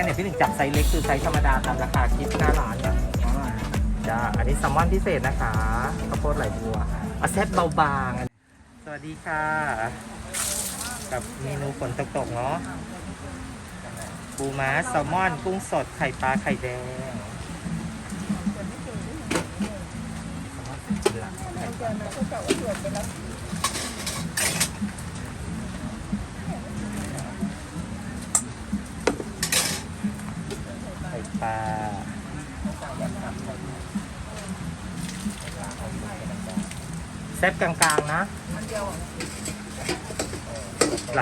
งั้นเนี่ยพี่ถึงจับไซส์เล็กคือไซส์ธรรมดาตามราคาคิดหน้าร้านเนี่ยจ้าอันนี้แซลมอนพิเศษนะคะข้าวโพดไหลบัวอาเซตเบาบางสวัสดีค่ะ กับเมนูฝนตกๆเนาะปูม้าแซลมอนกุ้งสดไข่ปลาไข่แดงไข่ปลาแซ่บกลางๆนหลา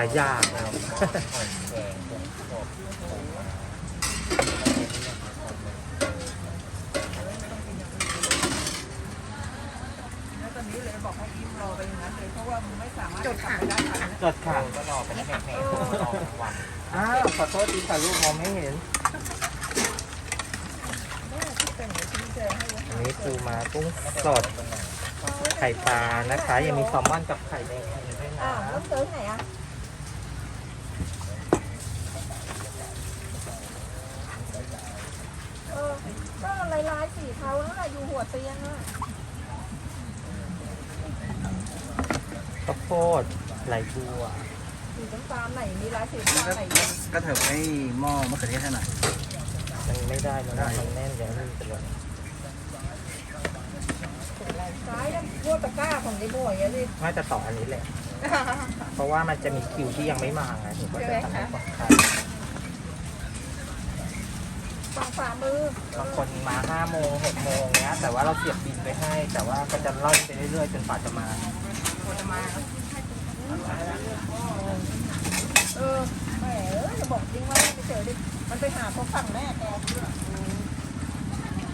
ยอย่างนะครับแล้วตอนนี้เลยบอกให้ยิ้มรอไปอย่างนั้นเลยเพราะว่ามันไม่สามารถจดค่ะไปได้ทันนะจดค่ะก็รอไปแม่ๆรอวันอ้าวขอโทษทีค่ะลูกมองไม่เห็น นนี้ปูม้ากุ้งสด ไข่ปลานะคะ ยังมีแซลมอนกับไข่แดงด้วยนะอ้าวแล้วซื้อไหนอะเออก็ลายลายๆสีเทานั่นแหละอยู่หัวเตียงอะข้าวโพดไหลบัวสีน้ำตาลไหนมีลายสีน้ำตาลไหนเยอะก็เถิบให้หม้อมะเขือเทศให้หน่อยมันไม่ได้แล้วนะมันแน่นอย่างนี้ไปเลย ซ้ายแล้วพวกตะกร้าของยายบ่อยอะสิน่าจะต่ออันนี้แหละ เพราะว่ามันจะมีคิวที่ยังไม่มาไงถึงก็จะทำให้ก่อนใช่ฝั่งฝ่ามือบางคนมาห้าโมงหกโมงเนี้ย แต่ว่าเราเสียบบินไปให้ แต่ว่าก็จะล่อนไปเรื่อยๆจนกว่าจะมาเออแหมเออจะบอกจริงว่าไปเจอดิมันไปหาพวกฝั่งแม่แก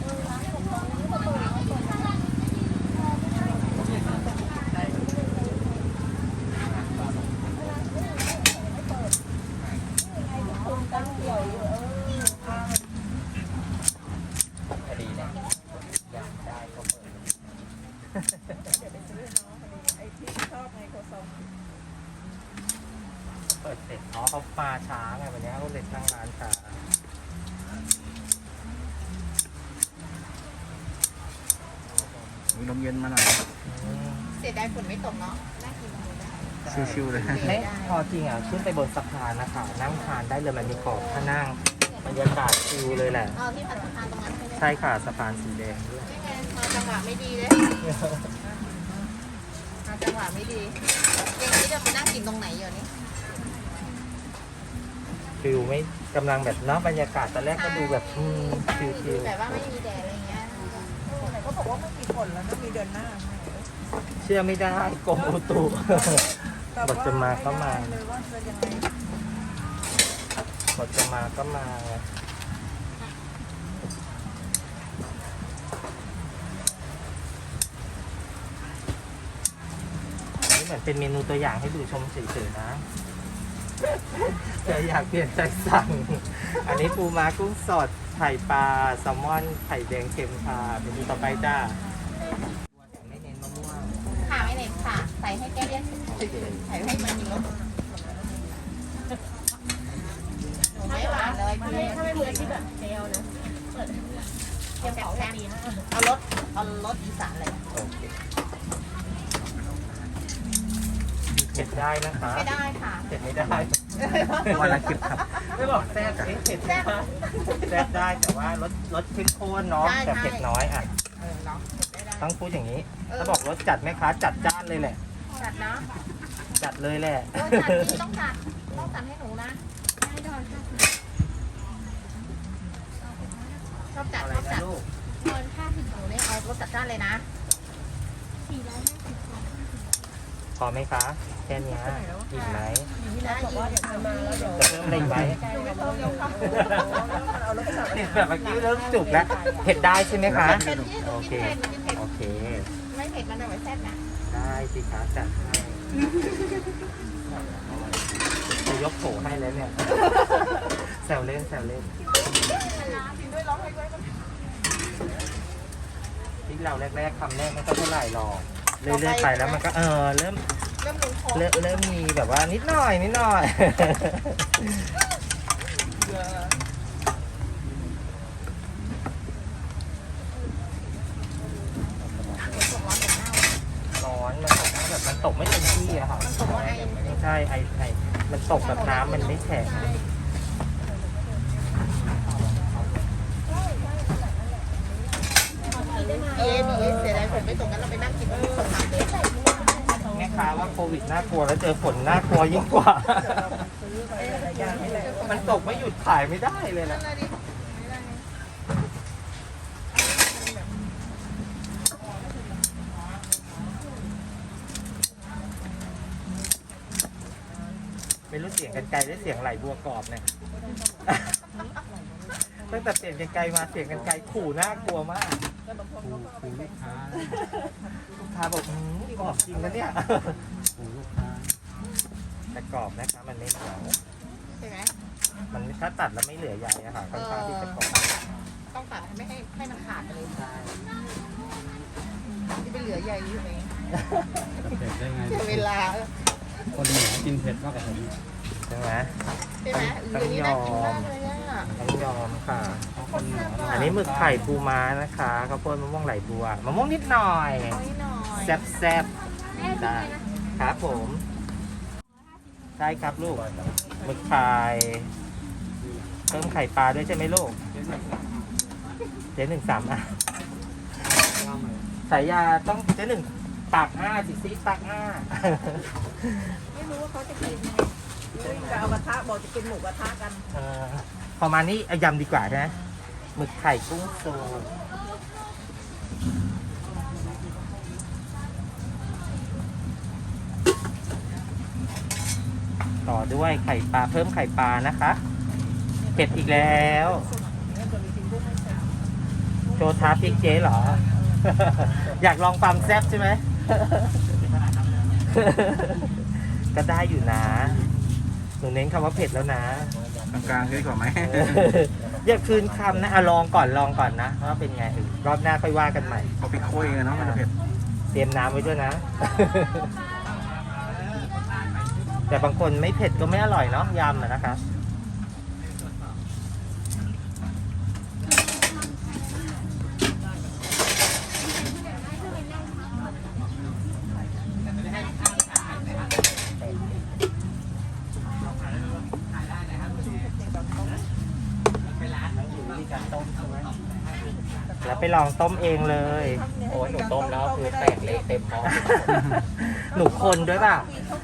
เออร้านของเขาเนี่ยก็เปิดเขาเปิดคนตั้งเดี่ยวอยู่เออทาง พอดีเนี่ยอยากได้ก็เปิด ไอ้ที่ชอบไมโครซอฟท์ เปิดเสร็จอ๋อเขามาช้าไงวันนี้เขาเลยตั้งร้านช้า มีลมเย็นมาหน่อย อืม เสียดายฝนไม่ตกเนาะน่ากินจังเลยนะ ชิวๆเลย ไม่พอ จริงอะขึ้นไปบนสะพานนะคะนั่งทานได้เลยมันมีขอบถ้านั่งบรรยากาศชิลเลยแหละเอาที่ผัดสะพานตรงนั้นใช่ไหมใช่ค่ะสะพานสีแดงด้วยไม่ไงมาจังหวะไม่ดีเลยมาจังหวะไม่ดีอย่างนี้จะมานั่งกินตรงไหนอยู่นี่ฟิลไม่กำลังแบบเนาะบรรยากาศตอนแรกก็ดูแบบอืมชิลแบบว่าไม่มีแดดอะไรเงี้ยไหนเขาบอกว่าไม่มีฝนแล้วนะมีเดือนหน้าๆเชื่อไม่ได้กรมอุตุ แต่บทจะมาก็มาเลยว่าจะยังไงบทจะมาก็มาไงนี่เหมือนเป็นเมนูตัวอย่างให้ดูชมเฉยๆนะจะอยากเปลี่ยนใจสั่ง อันนี้ปูม้ากุ้งสด ไข่ปลาแซลมอน ไข่แดงเค็มค่ะเมนูต่อไปจ้าไม่เน้นมะม่วง ค่ะไม่เน็ตค่ะ ใส่ให้แก้เลี่ยนใส่ให้มันมีรสหนูไม่หวานเลยถ้าไม่มือที่แบบเจลนะเปิดเทียมของแซ่บเอารสเอารสอีสานเลยเผ็ดได้นะคะไม่ได้ค่ะเผ็ดไม่ได้วันละคลิปครับไม่บอกแซ่บเอ๊ะเผ็ดได้แซ่บได้แต่ว่ารสรสเข้มข้นเนาะใช่แต่เผ็ดน้อยอะต้องพูดอย่างนี้ ถ้าบอกรสจัดไหมคะจัดจ้านเลยแหละ จัดเนาะจัดเลยแหละ โอ้จัดนี่ต้องจัด ต้องจัดให้หนูนะไม่ได้ชอบจัดอะไรชอบนะจัดลูกเงินค่าถึงหนูเนี่ยเอารสจัดจ้านเลยนะพอไหมคะ แค่เนี้ยอิ่มไหมได้บอกว่าเดี๋ยวจะมาแล้วเดี๋ยวจะเพิ่มอะไรอีกไหมไม่ต้องยกข้าวเอารถกระบะเนี่ยแบบเมื่อกี้เริ่มจุกแล้วเผ็ดได้ใช่ไหมคะเผ็ดที่หนูโอกิเคนเผ็ดหนูกินเผ็ดโอเค ไม่เผ็ดมันจะไม่แซ่บนะ ได้สิคะจัดให้จะยกโถให้แล้วเนี่ย แซวเล่นแซวเล่นกินด้วยร้องเพลงด้วยก็ที่เราแรกๆคำแรกมันก็เท่าไหร่หรอกเรื่อยๆไปแล้วมันก็เออเริ่มเริ่มลงคอเริ่มเริ่มมีแบบว่านิดหน่อยนิดหน่อย ตกไม่เต็มที่อะค่ะ มันตกว่าไอ้ ไม่ใช่ไอไอมันตกแบบน้ำมันไม่แข็งเอ๊ะเอ๊ะเสียดายผมไม่ตกกันเราไปนั่งกินสองสามเดือแม่ค้าว่าโควิดน่ากลัวแล้วเจอฝนน่ากลัวยิ่งกว่า มันตกไม่หยุดขายไม่ได้เลยนะ ไม่รู้เสียงกันไกลได้เสียงไหลบัวกรอบเนี่ย ตั้งแต่เปลี่ยนกันไกลมาเสียงกันไกลขู่น่ากลัวมากคูคูลูกค้าลูกค้าบอกอืมกรอบจริงนะเนี่ยคูลูกค้าแต่กรอบนะคะมันไม่เหนียวใช่ไหมมันถ้าตัดแล้วไม่เหลือใยอะค่ะค่อนข้างที่จะกรอบต้องตัดไม่ให้ให้มันขาดไปเลยที่ไปเหลือใหญ่อยู่ไหมจะเผ็ดได้ไงเสียเวลา คนเหนือกินเผ็ดมากกว่าผม ใช่ไหมใช่ไหมเออนี่น่ากินมากเลยอะต้องยอมค่ะเพราะคนเหนืออันนี้หมึกไข่ปูม้านะคะข้าวโพดมะม่วงไหลบัวมะม่วงนิดหน่อยน้อยหน่อยแซ่บแซ่บได้ครับผมได้ครับลูกหมึกไข่เพิ่มไข่ปลาด้วยใช่ไหมลูกเจ๊หนึ่งสามอะสายยาต้องเจ๊หนึ่งปากห้าสิซีปากห้าไม่รู้ว่าเขาจะกินไง จะเอากระทะบอกจะกินหมูกระทะกันเออประมาณนี้เอายำดีกว่าใช่ไหมหมึกไข่กุ้งสดต่อด้วยไข่ปลาเพิ่มไข่ปลานะคะเผ็ดอีกแล้ว โชว์ท้าพริกเจ๊เหรอ อยากลองความแซ่บใช่ไหม ก็ได้อยู่นะ นูเน้นคำว่าเผ็ดแล้วนะ กลางๆดีกว่าไหมอย่าคืนคำนะอะลองก่อนลองก่อนนะว่าเป็นไงเออรอบหน้าค่อยว่ากันใหม่พอพริกโคุยกันเนาะมันจะเผ็ดเตรียมน้ำไว้ด้วยนะ แต่บางคนไม่เผ็ดก็ไม่อร่อยเนาะยำอะนะคะ แล้ว ไปลองต้มเองเลย โอ้ยหนูต้มแล้วคือแตกเละเต็มหม้อหนูคนด้วยป่ะ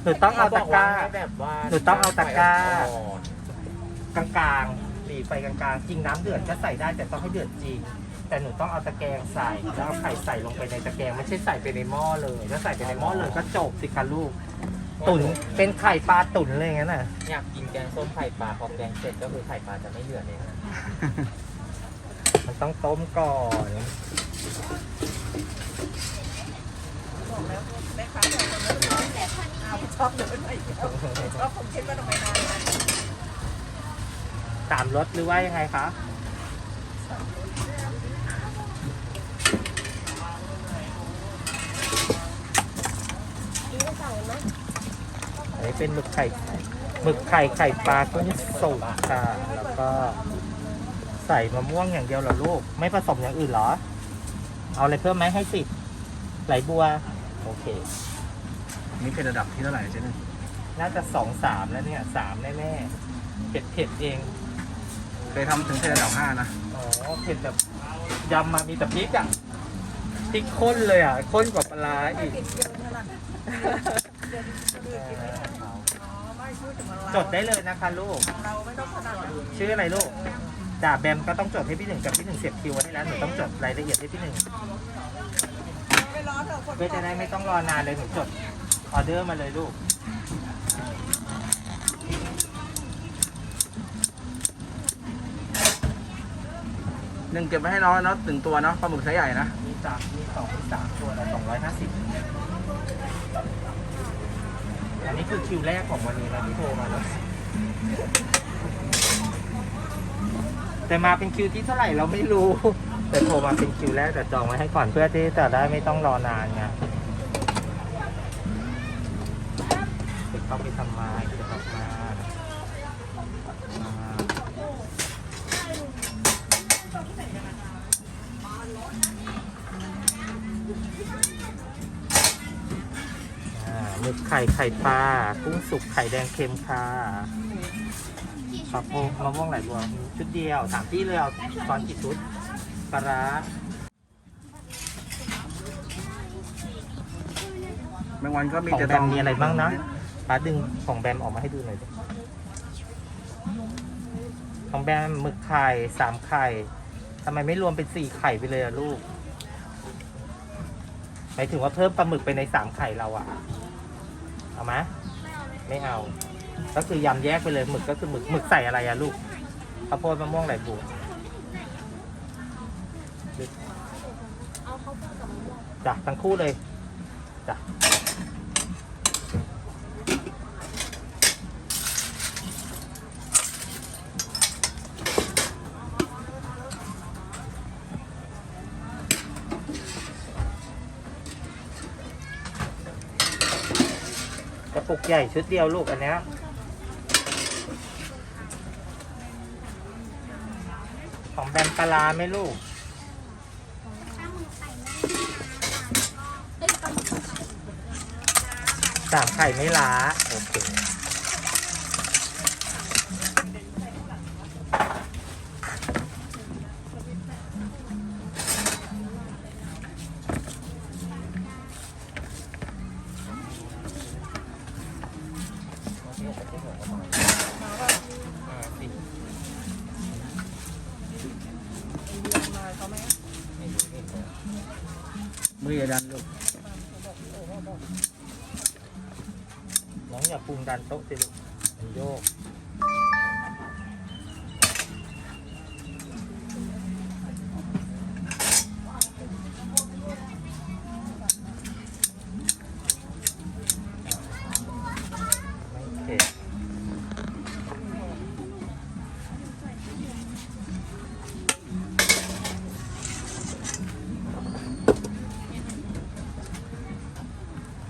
หนูต้องเอาตะกร้าแบบว่าหนูต้องเอาตะกร้าอ่อนกลางๆหลีไฟกลางๆ จริงน้ำเดือดก็ใส่ได้แต่ต้องให้เดือดจริง แต่หนูต้องเอาตะแกรงใส่แล้วเอาไข่ใส่ลงไปในตะแกรงไม่ใช่ใส่ไปในหม้อเลยถ้าใส่ไปในหม้อเลยก็จบสิคะลูก ตุ๋นเป็นไข่ปลาตุ๋นเลยอย่างนั้นน่ะ อยากกินแกงส้มไข่ปลาพอแกงเสร็จก็คือไข่ปลาจะไม่เหลือเลยนะมัน ต้องต้มก่อนบอกแล้วแม่ค้าบอกคนนั้นแต่เอาชอบเดินไปเดียวชอบผมคิดว่าทำไมนานนะตามรสหรือว่ายังไงคะอันนี้เป็นหมึกไข่หมึกไข่ไข่ปลากุ้งสุกค่ะ แล้วก็ ใส่มะม่วงอย่างเดียวเหรอลูก ไม่ผสมอย่างอื่นเหรอ เอาอะไรเพิ่มไหมให้สิบไหลบัว โอเค นี่เป็นระดับที่เท่าไหร่เจ๊หนึ่งน่าจะสองสามแล้วเนี่ยสามแน่ๆเผ็ดเผ็ดๆเองเคยทำถึงเป็นระดับห้านะอ๋อเผ็ดแบบยำมามีแต่พริกอะพริกข้นเลยอะข้นกว่าปลาร้าอีกกินเยอะขนาดนั้นอ๋อไม่พูดถึงเราจดได้เลยนะคะลูก เราไม่ต้องขนาดนั้นชื่ออะไรลูก จ่าแบมก็ต้องจดให้พี่หนึ่งกับพี่หนึ่งเสียบคิวไว้ให้แล้วหนูต้องจดรายละเอียดให้พี่หนึ่งเพื่อจะได้ไม่ต้องรอนานเลยหนูจดออเดอร์มาเลยลูกหนึ่งเก็บไว้ให้น้องเนาะถึงตัวเนาะปลาหมึกไซส์ใหญ่นะมีสามมีสองมีสามตัวละสองร้อยห้าสิบอันนี้คือคิวแรกของวันนี้นะที่โทรมาแล้ว แต่มาเป็นคิวที่เท่าไหร่เราไม่รู้ แต่โทรมาเป็นคิวแรกแต่จองไว้ให้ก่อนเพื่อที่จะได้ไม่ต้องรอนานไงเดี๋ยวเข้าไปทำมาเดี๋ยวออกมาอ่าหมึกไข่ไข่ปลากุ้งสุกไข่แดงเค็มค่ะ ปลาโพมะม่วงไหลบัวชุดเดียวสามที่เลยเอาตอนกี่ชุดปลาร้าแมงวันก็มีของแต่แบมมีอะไรบ้างนะป้าดึงของแบมออกมาให้ดูหน่อยดิของแบมหมึกไข่สามไข่ทำไมไม่รวมเป็นสี่ไข่ไปเลยอะลูกหมายถึงว่าเพิ่มปลาหมึกไปในสามไข่เราอะเอาไหมไม่เอา ก็คือยำแยกไปเลยหมึกก็คือหมึกหมึกใส่อะไรอะลูกข้าวโพดมะม่วงไหลบัวจ้ะทั้งคู่เลยจ้ะกระปุกใหญ่ชุดเดียวลูกอันนี้ ของแบมปลาร้าไหมลูก สามไข่ไม่ล้าโอเค ต๊ะสิลูกโยก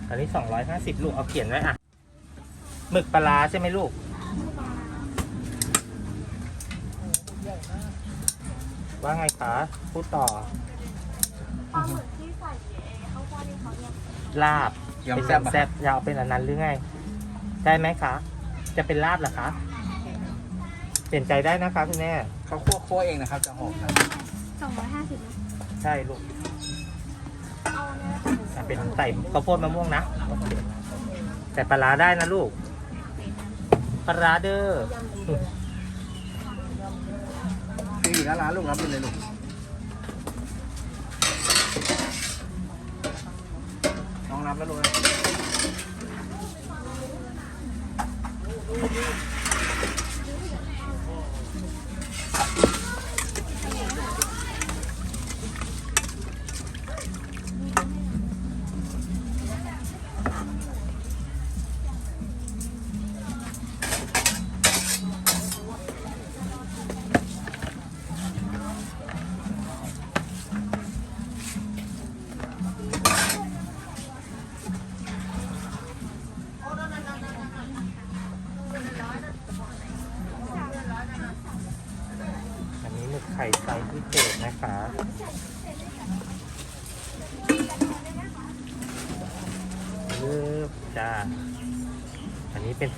อันนี้สองร้อยห้าสิบลูก เอาเขียนไว้อะ หมึกปลาร้าใช่ไหมลูก ว่าไงคะพูดต่อ ปลาหมึกที่ใส่ข้าวโพดที่เขาเรียกลาบยำเป็นแซ่บยำแซ่บยาวเป็นอันนั้นหรือไง ได้ไหมคะ จะเป็นลาบเหรอคะ เปลี่ยนใจได้นะคะคุณแม่ เขาคั่วคั่วเองนะครับจะหอมนะสองร้อยห้าสิบนะใช่ลูกเอาเนี้ยอะเป็นใส่ข้าวโพดมะม่วงนะโอเคแต่ปลาร้าได้นะลูก ปลาร้าเด้อคืออยู่หน้าร้านลูกรับไปเลยลูกน้องรับแล้วลูกนะ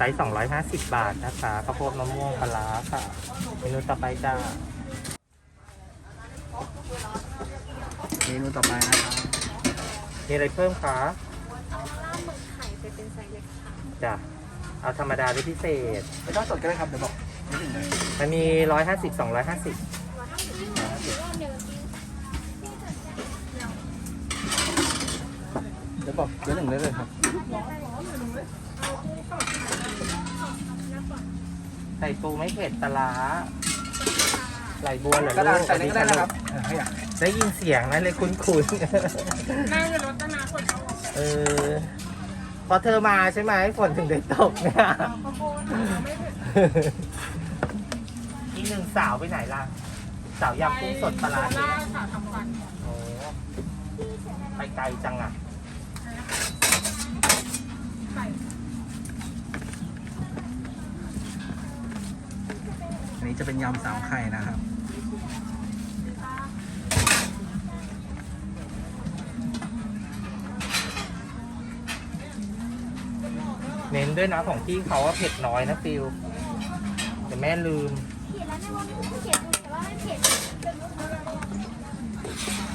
ส์250 บาทนะคะข้าวโพดมะม่วงปลาร้าค่ะเมนูต่อไปจ้าเมนูต่อไปนะครับมีอะไรเพิ่มคะเอาลาบหมึกไข่ไปเป็นไซส์เล็กค่ะจ้ะเอาธรรมดาหรือพิเศษไม่ต้องสดก็ได้ครับเดี๋ยวบอกนิดหนึ่งเลยมันมี 150 250 ร้อยห้าสิบรอบเดียวที่เดี๋ยวบอกเดี๋ยวหนึ่งได้เลยครับใส่ ปูไม่เผ็ดปลาร้าไหลบัวเหรอกระดาษลูกใส่เลยก็ได้นะครับเออให้อยากได้ยินเสียงนั้นเลยคุ้นๆ นั่งในรถตั้งนานคนเอาเออพอเธอมาใช่ไหมฝนถึงได้ตกเนี่ยข้าวโพดเราไม่เผ็ดอีกหนึ่งสาวไปไหนล่ะ สาวยำกุ้งสดปลาร้าโคเนี่ยราชค่ะทำฟันโอ้ไปไกลจังอะไข่ อันนี้จะเป็นยำสามไข่นะครับ เน้นด้วยนะของพี่เขาว่าเผ็ดน้อยนะฟิลแต่แม่ลืม เขียนแล้วในวันนี้เขียนดูแต่ว่าไม่เผ็ด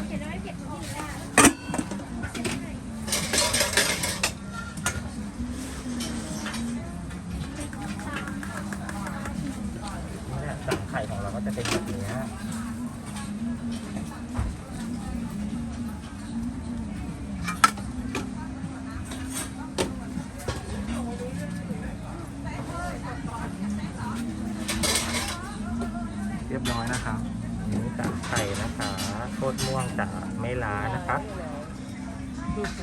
เขียนแล้วไม่เผ็ดเหมือนที่หนูได้ นี่แหละสังไข่ของเราก็ จะเป็นแบบนี้เรียบร้อยนะครับนี่จาไข่นะคะโคตรม่วงจากไม่ล้านะคะ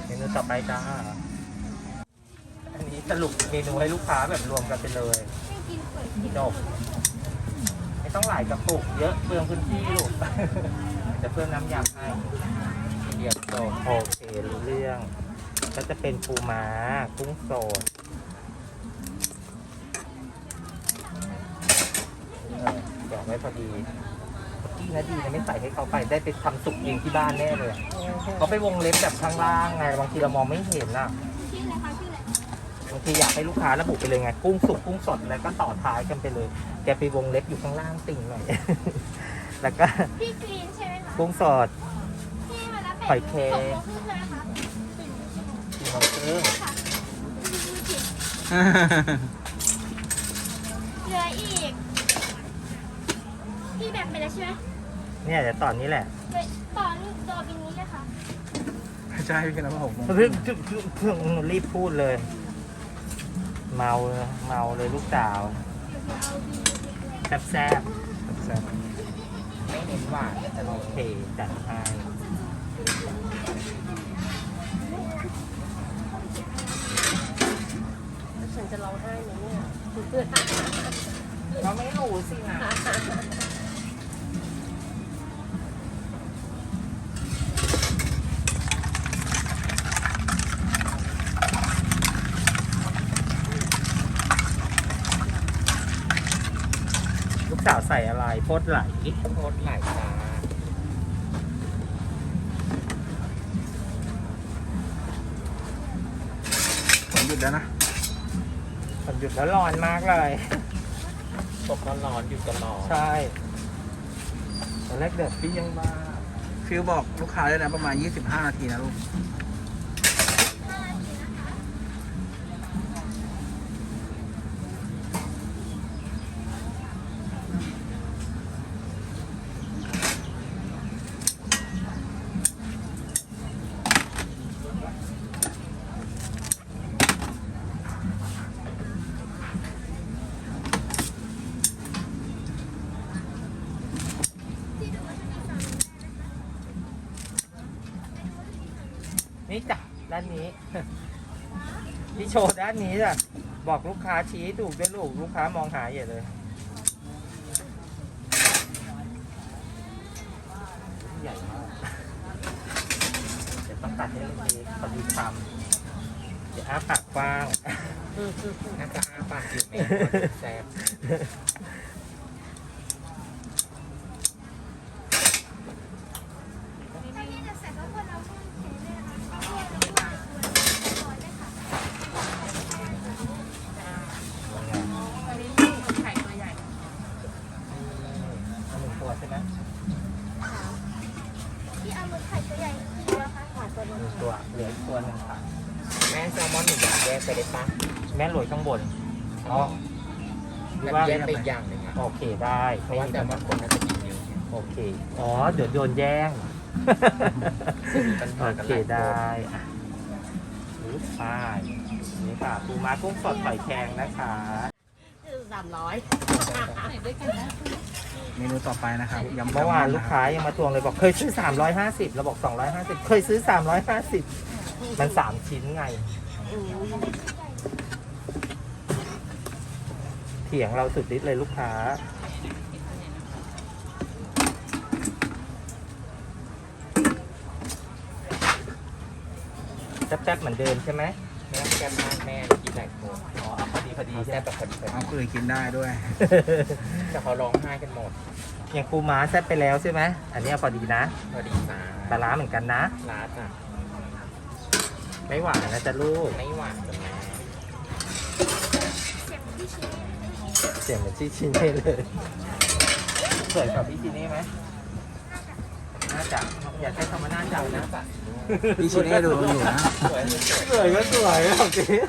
เมนูต่อไปจ้า อันนี้สรุปเมนูให้ลูกค้าแบบรวมกันไปเลยไม่กินเปิดจบ ต้องหลายกระปุกเยอะเปลืองพื้นที่ลูก จะเพิ่มน้ำยำให้เดียวจบโอเครู้เรื่อง ก็จะเป็นปูม้ากุ้งสดเออแกะไว้พอดีเมื่อกี้นะดีนะไม่ใส่ให้เขาไปได้ไปทำสุกเองที่บ้านแน่เลยอะเขาไปวงเล็บแบบข้างล่างไงบางทีเรามองไม่เห็นอะชื่ออะไรคะชื่ออะไรบางทีอยากให้ลูกค้าระบุไปเลยไง กุ้งสุกกุ้งสดแล้วก็ต่อท้ายกันไปเลย แกไปวงเล็บอยู่ข้างล่างติ่งหน่อย แล้วก็พี่กรีนใช่ไหมคะกุ้งสดที่มาแล้วหอยเคสองโมงครึ่งใช่ไหมคะสี่โมงครึ่งค่ะเหลืออีก พี่แบบไปแล้วใช่ไหมเนี่ยเดี๋ยวตอนนี้แหละเหลือต่อนี่รอบินนี้เลยค่ะใช่พี่กันแล้วผมเพิ่งเพิ่งเพิ่งเพิ่งรีบพูดเลย เมาเลยเมาเลยลูกสาว เดี๋ยวเอาบินนี้เลยแซ่บแซ่บแซ่บไม่เน้นหวานแต่โอเคจัดให้ฉันจะร้องไห้ไหมเนี่ย เราไม่รู้สินะลูกสาว ใส่อะไรโพดไหลโพดไหลจ้าผมหยุดแล้วนะผมหยุดแล้วร้อนมากเลยตกร้อนๆอยู่ตลอดใช่ตอนแรกเดือดพี่ยังมาฟิลบอกลูกค้าด้วยนะประมาณ 25 นาทีนะลูก นี่จ้ะด้านนี้ พี่โชว์ด้านนี้จ้ะบอกลูกค้าชี้ถูกด้วยลูกลูกค้ามองหาอย่าเลยใหญ่มากเดี๋ยวต้องตัดให้เล็กๆพอดีคำเดี๋ยวอ้าปากกว้างน่าจะอ้าปากอยู่ไหมแซ่บ ถ้าพี่จะใส่ข้าวโพดเราต้องเขียนด้วยนะคะข้าวโพดแล้วก็ร้อยด้วยค่ะ อันนี้ไข่ตัวใหญ่ เอาหนึ่งตัวใช่ไหม พี่เอาหมึกไข่ตัวใหญ่ทีเดียวค่ะหนึ่งตัวเหลืออีกตัวหนึ่งค่ะ แม่แซลมอนหนึ่งอย่างแยกไปได้ปะแม่โรยข้างบนอ๋อหรือแบบว่าแยกไปอีกอย่างหนึ่งอะโอเคได้เพไม่ราะว่ามีแซปัลญมอหานคนน่าจะกินเยอะโอเค อ๋อ เดี๋ยวโดนแย่งมีปัญหาโอกันเคหลายคนได้อะรูปป้ายนี่ค่ะปูม้ากุ้งสดหอยแครงนะคะสามร้อย เมนูต่อไปนะครับยำแซเมื่อลมวาอนนลูนะกคค้ารับยังมาทวงเลยบอกเคยซื้อ 350เราบอก250 เคยซื้อ 350 มัน 3 ชิ้นไง เถียงเราสุดฤทธิ์เลยลูกค้า แซ่บๆเหมือนเดิมใช่ไหม แม่แซ่บมากแม่กินหลายคนอ๋อเอาพอดีพอดีเอาใช่แซ่บไหมแบบพอดีพอเอาดีคืนกินได้ด้วย แต่เขาร้องไห้กันหมดอย่างปูม้าแซ่บไปแล้วใช่ไหมอันนี้เอาพอดีนะพอดีจ้าปลาร้าเหมือนกันนะ ร้านอะไม่หวานนะจ๊ะลูกไม่หวานจ้ะแม่พี่ชี้เสียงเหมือนที่ชิเน่เลยสวยกว่าพี่ชิเน่ไหมน่าจะอย่าใช้คำว่าน่าจะนะ พี่ชิเน่ดูอยู่นะสวยสวยก็สวยครับพี่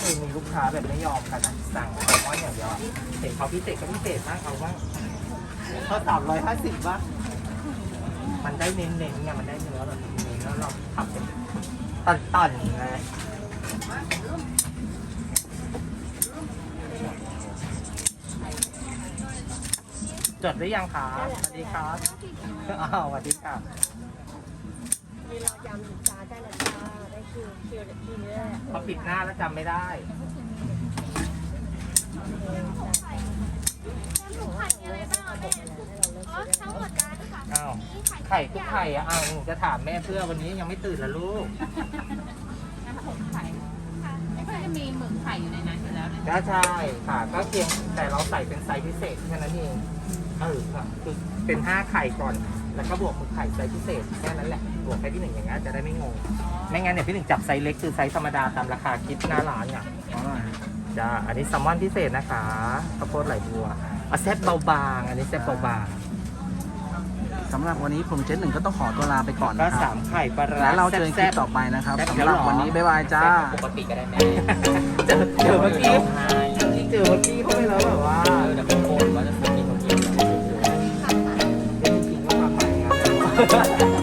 คือมีลูกค้าแบบไม่ ยอมกันอะสั่งแซลมอนอย่างเดียวอะเห็นเขาพิเศษก็พิเศษมากเอาบ้างเขาสามร้อยห้าสิบบ้างมันได้เน้นๆไงมันได้เนื้อแบบเน้นๆแล้วเราทำเป็นตอนๆไงจดหรือยังคะสวัสดีครับอ้าวสวัสดีค่ะมีรอยำอีกจานได้แล้วจ้าได้คิวคิวคิวนี้แหละ พอปิดหน้าแล้วจำไม่ได้แล้วหมูไข่มี อะไรบ้างอะแม่อ๋อทั้งหมดได้ค่ะอ้าวมีไข่ไข่ทุกไข่อะอ้าวหนูจะถามแม่เพื่อวันนี้ยังไม่ตื่นละลูกไม่ค่อยจะมีหมึกไข่อยู่ในนั้นอยู่แล้วนะก็ใช่ค่ะก็เพียงแต่เราใส่เป็นไซส์พิเศษแค่นั้นเองเออค่ะคือเป็นห้าไข่ก่อน แล้วก็บวกหมึกไข่ไซส์พิเศษแค่นั้นแหละบวกแค่ที่หนึ่งอย่างงี้นจะได้ไม่งงไม่งั้นเนี่ยพี่หนึ่งจับไซส์เล็กคือไซส์ธรรมดาตามราคาคิดหน้าร้านอะอ๋อ จ้าอันนี้แซลมอนพิเศษนะคะข้าวโพดไหลบัวอาแซ่บเบาบาง อันนี้แซ่บเบาบางสำหรับวันนี้ผมเจนหนึ่งก็ต้องขอตัวลาไปก่อนนะครับสามไข่ปลาแล้วเราเจอกันคลิแซ่บปต่อไปนะครับแซ่บๆ สำหรับวันนี้บ๊ายบายจ้า ปกติก็ได้ไหมเจอเจอเมื่อกี้เจอเมื่อกี้เขาไปแล้วแบบว่าเดี๋ยวเป็นโคนว่าจะเป็นมีคนกิน ไม่ได้กินมากมายนะ